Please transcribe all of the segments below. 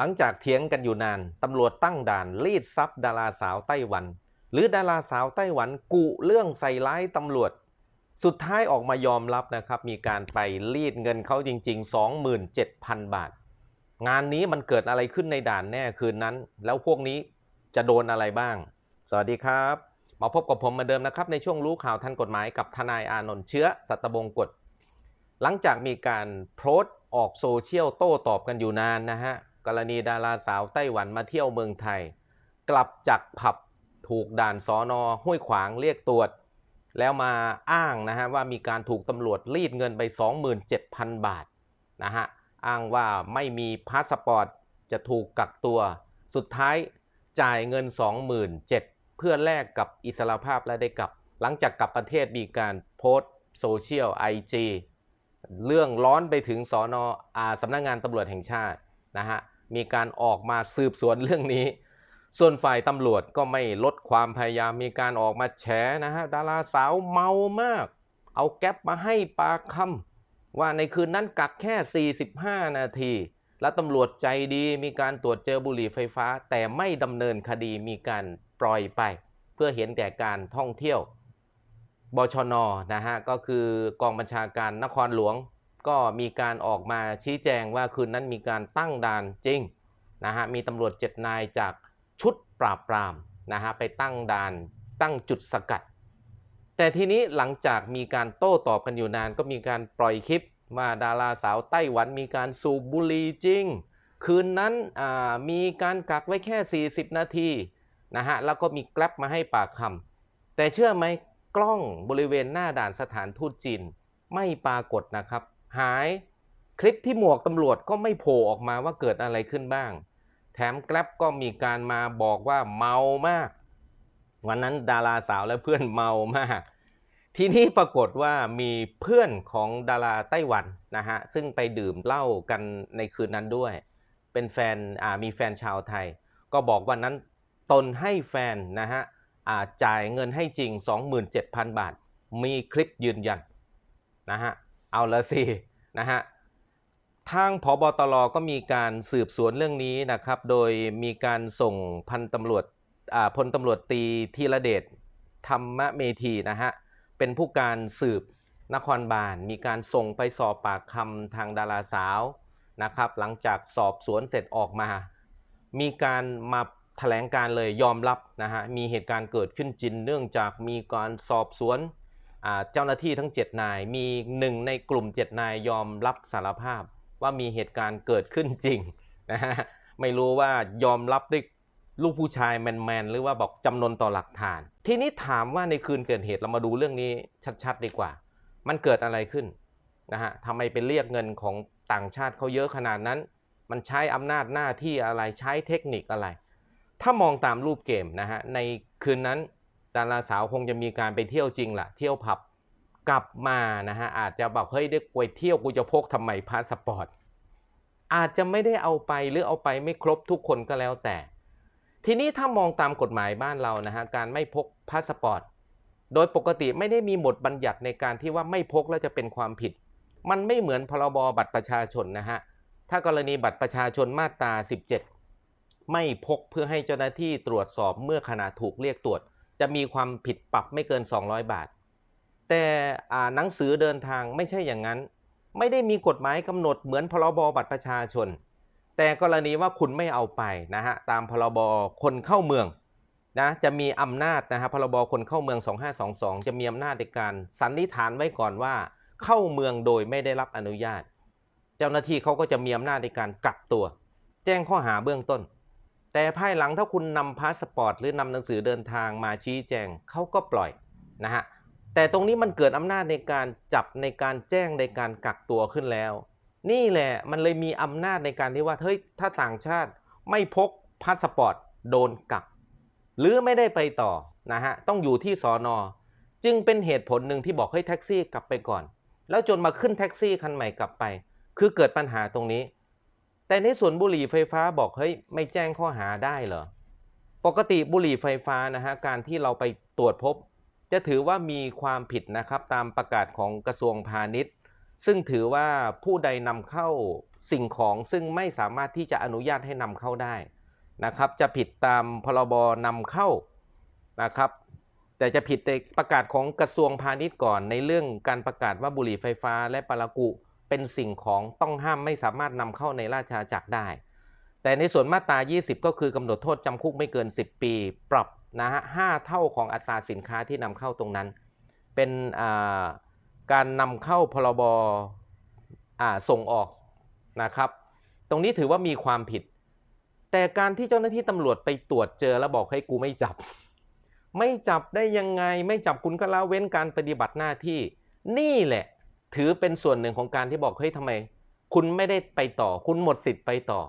หลังจากเถียงกันอยู่นาน ตำรวจตั้งด่านรีดทรัพย์ดาราสาวไต้หวัน หรือดาราสาวไต้หวันกุเรื่องใส่ร้ายตำรวจ สุดท้ายออกมายอมรับนะครับ มีการไปรีดเงินเขาจริง ๆ 27,000 บาท งานนี้มันเกิดอะไรขึ้นในด่านแน่คืนนั้น แล้วพวกนี้จะโดนอะไรบ้าง สวัสดีครับ มาพบกับผมเหมือนเดิมนะครับ ในช่วงรู้ข่าวทันกฎหมายกับทนายอานนท์เชื้อสัตบงกฎหลังจากมีการโพสต์ออกโซเชียลโต้ตอบกันอยู่นานนะฮะ กรณีดาราสาวไต้หวันมาเที่ยวเมืองไทย กลับจากผับถูกด่านสอนอห้วยขวางเรียกตรวจ แล้วมาอ้างนะฮะว่ามีการถูกตำรวจรีดเงินไป 27,000 บาทนะฮะอ้างว่าไม่มีพาสปอร์ตจะถูกกักตัว สุดท้ายจ่ายเงิน 27,000เพื่อแลกกับอิสรภาพและได้กลับ หลังจากกลับประเทศมีการโพสต์โซเชียลไอจีเรื่องร้อนไปถึงสอนอาสำนักงงานตำรวจแห่งชาตินะฮะ มีการออกมาสืบสวนเรื่องนี้ ส่วนฝ่ายตำรวจก็ไม่ลดความพยายามมีการออกมาแฉนะฮะดาราสาวเมามาก เอาแก๊ปมาให้ปากคำว่าในคืนนั้นกักแค่ 45 นาที และตำรวจใจดีมีการตรวจเจอบุหรี่ไฟฟ้า แต่ไม่ดำเนินคดีมีการปล่อยไป เพื่อเห็นแต่การท่องเที่ยวบชนนะฮะก็คือกองบัญชาการนครหลวง ก็มีการออกมาชี้แจงว่าคืนนั้นมีการตั้งด่านจริงนะฮะมีตำรวจเจ็ดนายจากชุดปราบปรามนะฮะไปตั้งด่านตั้งจุดสกัด แต่ทีนี้หลังจากมีการโต้ตอบกันอยู่นานก็มีการปล่อยคลิปว่าดาราสาวไต้หวันมีการสูบบุหรี่จริง คืนนั้นมีการกักไว้แค่ 40 นาทีนะฮะแล้วก็มีแกลบมาให้ปากคำแต่เชื่อไหมกล้องบริเวณหน้าด่านสถานทูตจีนไม่ปรากฏนะครับ หาย คลิปที่หมวกตำรวจก็ไม่โผล่ออกมาว่าเกิดอะไรขึ้นบ้าง แถมแกลบก็มีการมาบอกว่าเมามาก วันนั้นดาราสาวและเพื่อนเมามาก ทีนี้ปรากฏว่ามีเพื่อนของดาราไต้หวันนะฮะซึ่งไปดื่มเหล้ากันในคืนนั้นด้วย เป็นแฟนมีแฟนชาวไทย ก็บอกวันนั้นตนให้แฟนนะฮะจ่ายเงินให้จริง 27,000 บาท มีคลิปยืนยันนะฮะ เอาละสินะฮะทางพบตรก็มีการสืบสวนเรื่องนี้นะครับ โดยมีการส่งพันตำรวจพลตำรวจตีธีระเดชธรรมเมธีนะฮะ เป็นผู้การสืบนครบาล มีการส่งไปสอบปากคำทางดาราสาวนะครับ หลังจากสอบสวนเสร็จออกมา มีการมาแถลงการเลยยอมรับนะฮะ มีเหตุการณ์เกิดขึ้นจริงเนื่องจากมีการสอบสวน เจ้าหน้าที่ทั้ง 7 นาย มีหนึ่งในกลุ่ม 7 นายยอมรับสารภาพว่ามีเหตุการณ์เกิดขึ้นจริงนะฮะไม่รู้ว่ายอมรับด้วยลูกผู้ชายแมนๆหรือว่าบอกจำนวนต่อหลักฐาน ทีนี้ถามว่าในคืนเกิดเหตุเรามาดูเรื่องนี้ชัดๆ ดีกว่า มันเกิดอะไรขึ้นนะฮะทำไมเป็นเรียกเงินของต่างชาติเขาเยอะขนาดนั้น มันใช้อำนาจหน้าที่อะไรใช้เทคนิคอะไร ถ้ามองตามรูปเกมนะฮะในคืนนั้น ดาราสาวคงจะมีการไปเที่ยวจริงละ่ะ เที่ยวผับกลับมานะฮะอาจจะบอกเฮ้ยได้ไปเที่ยวกูจะพกทำไมพาสปอร์ตอาจจะไม่ได้เอาไปหรือเอาไปไม่ครบทุกคนก็แล้วแต่ ทีนี้ถ้ามองตามกฎหมายบ้านเรานะฮะการไม่พกพาสปอร์ตโดยปกติไม่ได้มีบทบัญญัติในการที่ว่าไม่พกแล้วจะเป็นความผิด มันไม่เหมือนพรบบัตรประชาชนนะฮะถ้ากรณีบัตรประชาชนมาตรา 17 ไม่พกเพื่อให้เจ้าหน้าที่ตรวจสอบเมื่อขณะถูกเรียกตรวจ จะมีความผิดปรับไม่เกิน 200 บาท แต่หนังสือเดินทางไม่ใช่อย่างนั้น ไม่ได้มีกฎหมายกำหนดเหมือนพรบบัตรประชาชน แต่กรณีว่าคุณไม่เอาไปนะฮะตามพรบคนเข้าเมืองนะจะมีอำนาจนะฮะพรบคนเข้าเมือง 2522 จะมีอำนาจในการสันนิษฐานไว้ก่อนว่า เข้าเมืองโดยไม่ได้รับอนุญาต เจ้าหน้าที่เขาก็จะมีอำนาจในการกักตัว แจ้งข้อหาเบื้องต้น แต่ภายหลังถ้าคุณนำพาสปอร์ตหรือนำหนังสือเดินทางมาชี้แจงเขาก็ปล่อยนะฮะแต่ตรงนี้มันเกิดอำนาจในการจับในการแจ้งในการกักตัวขึ้นแล้ว นี่แหละมันเลยมีอำนาจในการที่ว่าเฮ้ยถ้าต่างชาติไม่พกพาสปอร์ตโดนกัก หรือไม่ได้ไปต่อนะฮะต้องอยู่ที่สอนอจึงเป็นเหตุผลหนึ่งที่บอกให้แท็กซี่กลับไปก่อน แล้วจนมาขึ้นแท็กซี่คันใหม่กลับไป คือเกิดปัญหาตรงนี้ แต่ในส่วนบุหรี่ไฟฟ้าบอกเฮ้ยไม่แจ้งข้อหาได้เหรอ ปกติบุหรี่ไฟฟ้านะฮะการที่เราไปตรวจพบ จะถือว่ามีความผิดนะครับตามประกาศของกระทรวงพาณิชย์ ซึ่งถือว่าผู้ใดนำเข้าสิ่งของซึ่งไม่สามารถที่จะอนุญาตให้นำเข้าได้นะครับจะผิดตามพรบนำเข้านะครับแต่จะผิดในประกาศของกระทรวงพาณิชย์ก่อนในเรื่องการประกาศว่าบุหรี่ไฟฟ้าและปารากุ เป็นสิ่งของต้องห้ามไม่สามารถนำเข้าในราชอาณาจักรได้ แต่ในส่วนมาตรา 20 ก็คือกำหนดโทษจำคุกไม่เกิน 10 ปี ปรับนะฮะห้าเท่าของอัตราสินค้าที่นำเข้าตรงนั้น เป็นการนำเข้าพรบส่งออกนะครับ ตรงนี้ถือว่ามีความผิด แต่การที่เจ้าหน้าที่ตำรวจไปตรวจเจอแล้วบอกให้กูไม่จับ ไม่จับได้ยังไง ไม่จับคุณก็ละเว้นการปฏิบัติหน้าที่ นี่แหละ ถือเป็นส่วนหนึ่งของการที่บอกเฮ้ยทำไม คุณไม่ได้ไปต่อ คุณหมดสิทธิ์ไปต่อ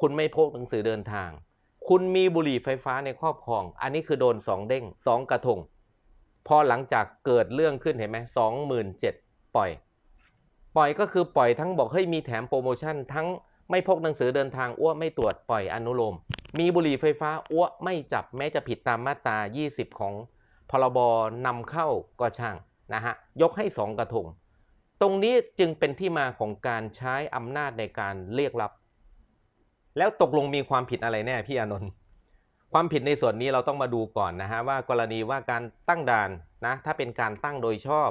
คุณไม่พกหนังสือเดินทาง คุณมีบุหรี่ไฟฟ้าในครอบครอง อันนี้คือโดนสองเด้งสองกระทง พอหลังจากเกิดเรื่องขึ้นเห็นไหมสองหมื่นเจ็ดปล่อย ปล่อยก็คือปล่อยทั้งบอกเฮ้ยมีแถมโปรโมชั่น ทั้งไม่พกหนังสือเดินทางอ้วไม่ตรวจปล่อยอนุโลม มีบุหรี่ไฟฟ้าอ้วไม่จับแม้จะผิดตามมาตรา 20 ของพรบนำเข้าก็ช่างนะฮะยกให้สองกระทง ตรงนี้จึงเป็นที่มาของการใช้อำนาจในการเรียกรับ แล้วตกลงมีความผิดอะไรแน่พี่อานนท์ความผิดในส่วนนี้เราต้องมาดูก่อนนะฮะว่ากรณีว่าการตั้งด่านนะถ้าเป็นการตั้งโดยชอบ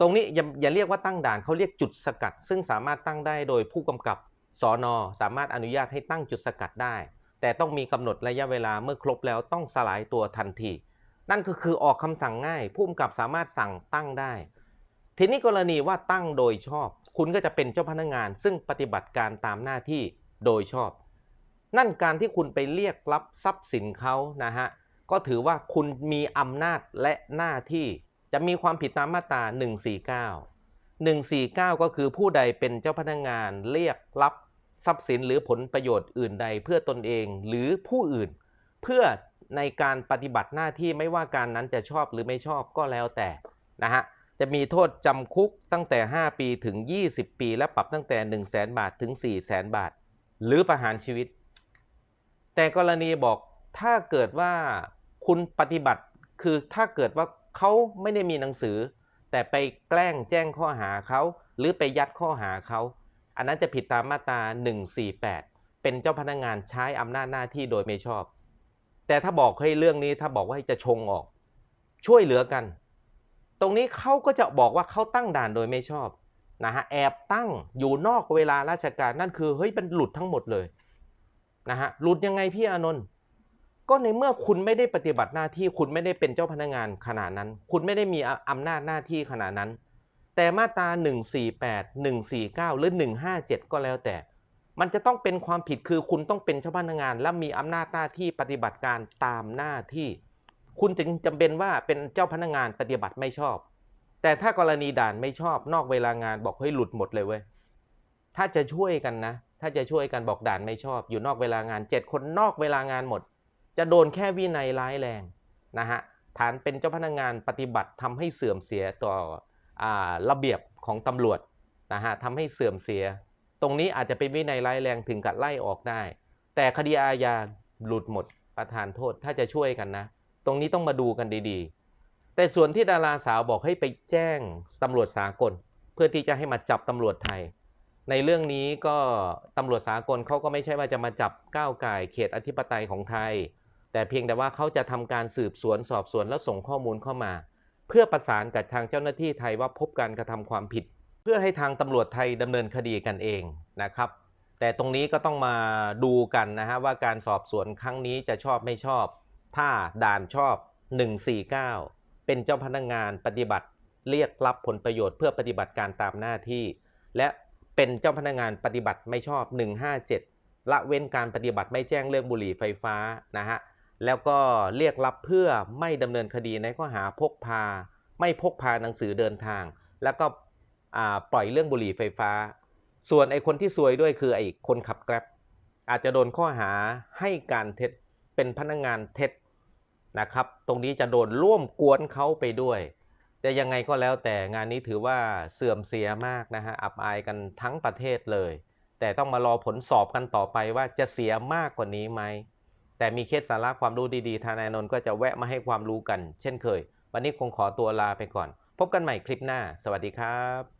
ตรงนี้อย่าอย่าเรียกว่าตั้งด่านเขาเรียกจุดสกัด ซึ่งสามารถตั้งได้โดยผู้กำกับสอนอสามารถอนุญาตให้ตั้งจุดสกัดได้ แต่ต้องมีกำหนดระยะเวลาเมื่อครบแล้วต้องสลายตัวทันที นั่นก็คือออกคำสั่งง่ายผู้กำกับสามารถสั่งตั้งได้ ทีนี้กรณีว่าตั้งโดยชอบ คุณก็จะเป็นเจ้าพนักงาน ซึ่งปฏิบัติการตามหน้าที่โดยชอบ นั่นการที่คุณไปเรียกรับทรัพย์สินเขานะฮะก็ถือว่าคุณมีอำนาจและหน้าที่จะมีความผิดตามมาตรา 149 149 ก็คือผู้ใดเป็นเจ้าพนักงานเรียกรับทรัพย์สินหรือผลประโยชน์อื่นใดเพื่อตนเองหรือผู้อื่น เพื่อในการปฏิบัติหน้าที่ไม่ว่าการนั้นจะชอบหรือไม่ชอบก็แล้วแต่นะฮะ จะมีโทษจำคุกตั้งแต่ 5 ปีถึง 20 ปี และปรับตั้งแต่ 1 0 0 0 0แบาทถึง 4 0 0 0 0 0 บาท หรือประหารชีวิต แต่กรณีบอกถ้าเกิดว่าคุณปฏิบัติคือถ้าเกิดว่าเขาไม่ได้มีหนังสือ แต่ไปแกล้งแจ้งข้อหาเขาหรือไปยัดข้อหาเขา อันนั้นจะผิดตามมาตรา 148 เป็นเจ้าพนักงานใช้อำนาจหน้าที่โดยไม่ชอบ แต่ถ้าบอกให้เรื่องนี้ถ้าบอกว่าจะชงออก ช่วยเหลือกัน ตรงนี้เขาก็จะบอกว่าเขาตั้งด่านโดยไม่ชอบนะฮะแอบตั้งอยู่นอกเวลาราชการนั่นคือเฮ้ยมันหลุดทั้งหมดเลยนะฮะหลุดยังไงพี่อานนท์ก็ในเมื่อคุณไม่ได้ปฏิบัติหน้าที่คุณไม่ได้เป็นเจ้าพนักงานขนาดนั้น คุณไม่ได้มีอำนาจหน้าที่ขนาดนั้น แต่มาตรา148 149 หรือ 157 ก็แล้วแต่ มันจะต้องเป็นความผิดคือคุณต้องเป็นเจ้าพนักงาน และมีอำนาจหน้าที่ปฏิบัติการตามหน้าที่ คุณจึงจำเป็นว่าเป็นเจ้าพนักงานปฏิบัติไม่ชอบ แต่ถ้ากรณีด่านไม่ชอบนอกเวลางานบอกเฮ้ยหลุดหมดเลยเว้ยถ้าจะช่วยกันนะ ถ้าจะช่วยกันบอกด่านไม่ชอบ อยู่นอกเวลางาน 7 คนนอกเวลางานหมด จะโดนแค่วินัยร้ายแรงนะฮะฐานเป็นเจ้าพนักงานปฏิบัติทำให้เสื่อมเสียต่ออระเบียบของตำรวจนะฮะทำให้เสื่อมเสีย ตรงนี้อาจจะเป็นวินัยร้ายแรงถึงกับไล่ออกได้ แต่คดีอาญาหลุดหมดประธานโทษถ้าจะช่วยกันนะ รงนี้ต้องมาดูกันดีๆ แต่ส่วนที่ดาราสาวบอกให้ไปแจ้งตำรวจสากล เพื่อที่จะให้มาจับตำรวจไทย ในเรื่องนี้ก็ตำรวจสากลเขาก็ไม่ใช่ว่าจะมาจับก้าวไก่เขตอธิปไตยของไทย แต่เพียงแต่ว่าเขาจะทำการสืบสวนสอบสวนแล้วส่งข้อมูลเข้ามา เพื่อประสานกับทางเจ้าหน้าที่ไทยว่าพบการกระทำความผิด เพื่อให้ทางตำรวจไทยดำเนินคดีกันเองนะครับแต่ตรงนี้ก็ต้องมาดูกันนะฮะว่าการสอบสวนครั้งนี้จะชอบไม่ชอบ ถ้าด่านชอบ 149 เป็นเจ้าพนักงานปฏิบัติเรียกรับผลประโยชน์เพื่อปฏิบัติการตามหน้าที่ และเป็นเจ้าพนักงานปฏิบัติไม่ชอบ 157 ละเว้นการปฏิบัติไม่แจ้งเรื่องบุหรี่ไฟฟ้านะฮะแล้วก็เรียกรับเพื่อไม่ดำเนินคดีในข้อหาพกพา ไม่พกพาหนังสือเดินทาง แล้วก็ปล่อยเรื่องบุหรี่ไฟฟ้า ส่วนไอ้คนที่ซวยด้วยคือไอ้คนขับแกร็บอาจจะโดนข้อหาให้การเท็จเป็นพนักงานเท็จ นะครับ ตรงนี้จะโดนร่วมกวนเขาไปด้วย แต่ยังไงก็แล้วแต่งานนี้ถือว่าเสื่อมเสียมากนะฮะ อับอายกันทั้งประเทศเลย แต่ต้องมารอผลสอบกันต่อไปว่าจะเสียมากกว่านี้ไหม แต่มีเคสสาระความรู้ดีๆทนายนนท์ก็จะแวะมาให้ความรู้กัน เช่นเคย วันนี้คงขอตัวลาไปก่อน พบกันใหม่คลิปหน้า สวัสดีครับ